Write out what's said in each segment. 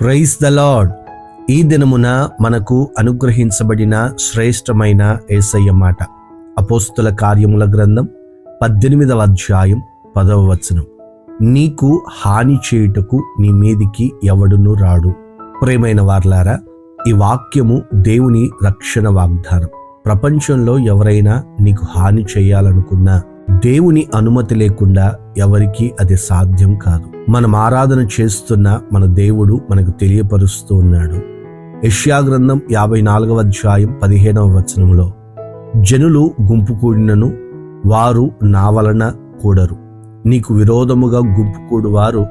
Praise the lord. ఈ దినమున మనకు అనుగ్రహించబడిన శ్రేష్టమైన ఏసయ్య మాట. అపోస్తుల కార్యముల గ్రంథం పద్దెనిమిదవ అధ్యాయం పదవ వచనం. నీకు హాని చేయుటకు నీ మీదికి ఎవడును రాడు. ప్రేమైన వార్లారా ఈ వాక్యము దేవుని రక్షణ వాగ్దానం. ప్రపంచంలో ఎవరైనా నీకు హాని చేయాలనుకున్నా దేవుని అనుమతి లేకుండా ఎవరికీ అది సాధ్యం కాదు. మనం ఆరాధన చేస్తున్న మన దేవుడు మనకు తెలియపరుస్తూ ఉన్నాడు. యష్యా గ్రంథం యాభై నాలుగవ అధ్యాయం పదిహేనవ వచనంలో జనులు గుంపు కూడినను వారు నా వలన కూడరు. నీకు విరోధముగా గుంపు కూడువారు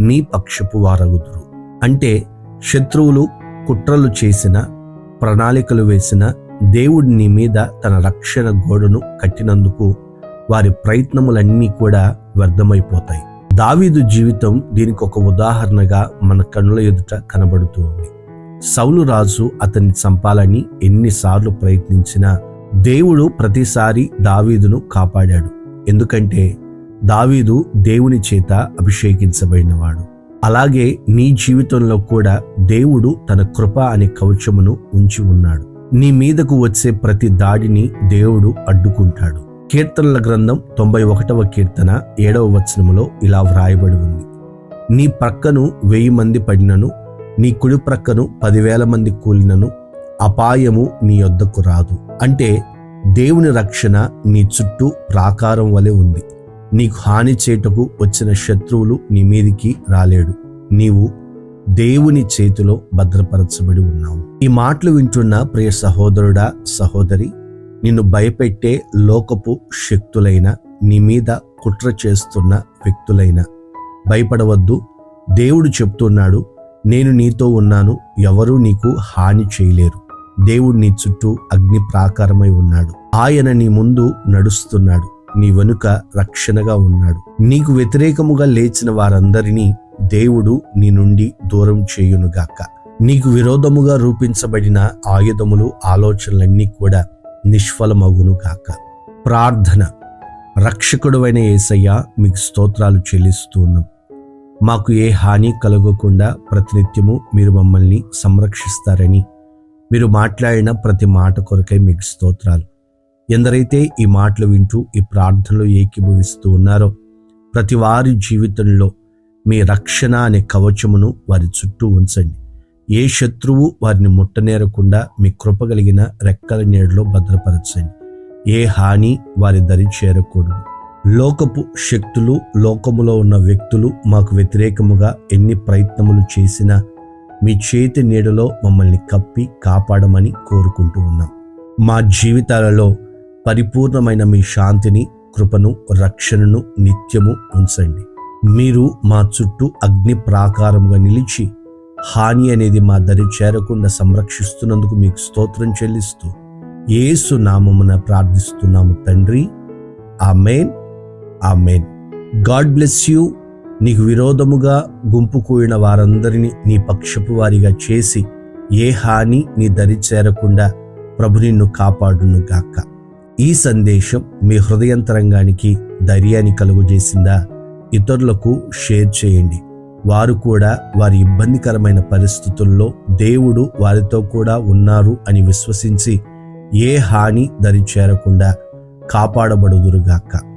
నీ పక్షపు వారగుదురు. అంటే శత్రువులు కుట్రలు చేసిన ప్రణాళికలు వేసిన దేవుడి నీ మీద తన రక్షణ గోడను కట్టినందుకు వారి ప్రయత్నములన్నీ కూడా వ్యర్థమైపోతాయి. దావీదు జీవితం దీనికి ఒక ఉదాహరణగా మన కనుల ఎదుట కనబడుతూ ఉంది. సౌలు రాజు అతన్ని చంపాలని ఎన్నిసార్లు ప్రయత్నించినా దేవుడు ప్రతిసారి దావీదును కాపాడాడు. ఎందుకంటే దావీదు దేవుని చేత అభిషేకించబడినవాడు. అలాగే నీ జీవితంలో కూడా దేవుడు తన కృప అనే కవచమును ఉంచి ఉన్నాడు. నీ మీదకు వచ్చే ప్రతి దాడిని దేవుడు అడ్డుకుంటాడు. కీర్తనల గ్రంథం తొంభై ఒకటవ కీర్తన ఏడవ వచనములో ఇలా వ్రాయబడి ఉంది. నీ ప్రక్కను వెయ్యి మంది పడినను నీ కుడి ప్రక్కను పదివేల మంది కూలినను అపాయము నీ యొద్దకు రాదు. అంటే దేవుని రక్షణ నీ చుట్టూ ప్రాకారం వలె ఉంది. నీకు హాని చేటకు వచ్చిన శత్రువులు నీ మీదికి రాలేడు. నీవు దేవుని చేతిలో భద్రపరచబడి ఉన్నావు. ఈ మాటలు వింటున్న ప్రియ సహోదరుడా సహోదరి నిన్ను భయపెట్టే లోకపు శక్తులైన నీ మీద కుట్ర చేస్తున్న వ్యక్తులైన. భయపడవద్దు. దేవుడు చెప్తున్నాడు నేను నీతో ఉన్నాను ఎవరూ నీకు హాని చేయలేరు. దేవుడు నీ చుట్టూ అగ్ని ప్రాకారమై ఉన్నాడు. ఆయన నీ ముందు నడుస్తున్నాడు నీ వెనుక రక్షణగా ఉన్నాడు. నీకు వ్యతిరేకముగా లేచిన వారందరినీ దేవుడు నీ నుండి దూరం చేయునుగాక. నీకు విరోధముగా రూపించబడిన ఆయుధములు ఆలోచనలన్నీ కూడా నిష్ఫలమగునుగాక ప్రార్థన. రక్షకుడువైన యేసయ్య మీకు స్తోత్రాలు చెల్లిస్తూ ఉన్నాం మాకు ఏ హాని కలగకుండా ప్రతినిత్యము మీరు మమ్మల్ని సంరక్షిస్తారని. మీరు మాట్లాడిన ప్రతి మాట కొరకై మీకు స్తోత్రాలు. ఎందరైతే ఈ మాటలు వింటూ ఈ ప్రార్థనలో ఏకీభవిస్తూ ఉన్నారో ప్రతి వారి జీవితంలో మీ రక్షణ అనే కవచమును వారి చుట్టూ ఉంచండి. ఏ శత్రువు వారిని ముట్టనేరకుండా మీ కృప కలిగిన రెక్కల నీడలో భద్రపరచండి. ఏ హాని వారి దరి చేరకూడదు. లోకపు శక్తులు లోకములో ఉన్న వ్యక్తులు మాకు వ్యతిరేకముగా ఎన్ని ప్రయత్నములు చేసినా మీ చేతి నీడలో మమ్మల్ని కప్పి కాపాడమని కోరుకుంటూ ఉన్నాం. మా జీవితాలలో పరిపూర్ణమైన మీ శాంతిని కృపను రక్షణను నిత్యము ఉంచండి. మీరు మా చుట్టూ అగ్ని ప్రాకారముగా నిలిచి హాని అనేది మా దరి చేరకుండా సంరక్షిస్తున్నందుకు మీకు స్తోత్రం చెల్లిస్తూ ఏసు నామమున ప్రార్థిస్తున్నాము తండ్రి. Amen. Amen. God bless you. నీకు విరోధముగా గుంపు కూడిన వారందరినీ నీ పక్షపు వారిగా చేసి ఏ హాని నీ దరి చేరకుండా ప్రభు నిన్ను కాపాడును గాక. ఈ సందేశం మీ హృదయంతరంగానికి ధైర్యాన్ని కలుగజేసిందా? ఇతరులకు షేర్ చేయండి. వారు కూడా వారి ఇబ్బందికరమైన పరిస్థితుల్లో దేవుడు వారితో కూడా ఉన్నారు అని విశ్వసించి ఏ హాని దరి చేరకుండా కాపాడబడుదురుగాక.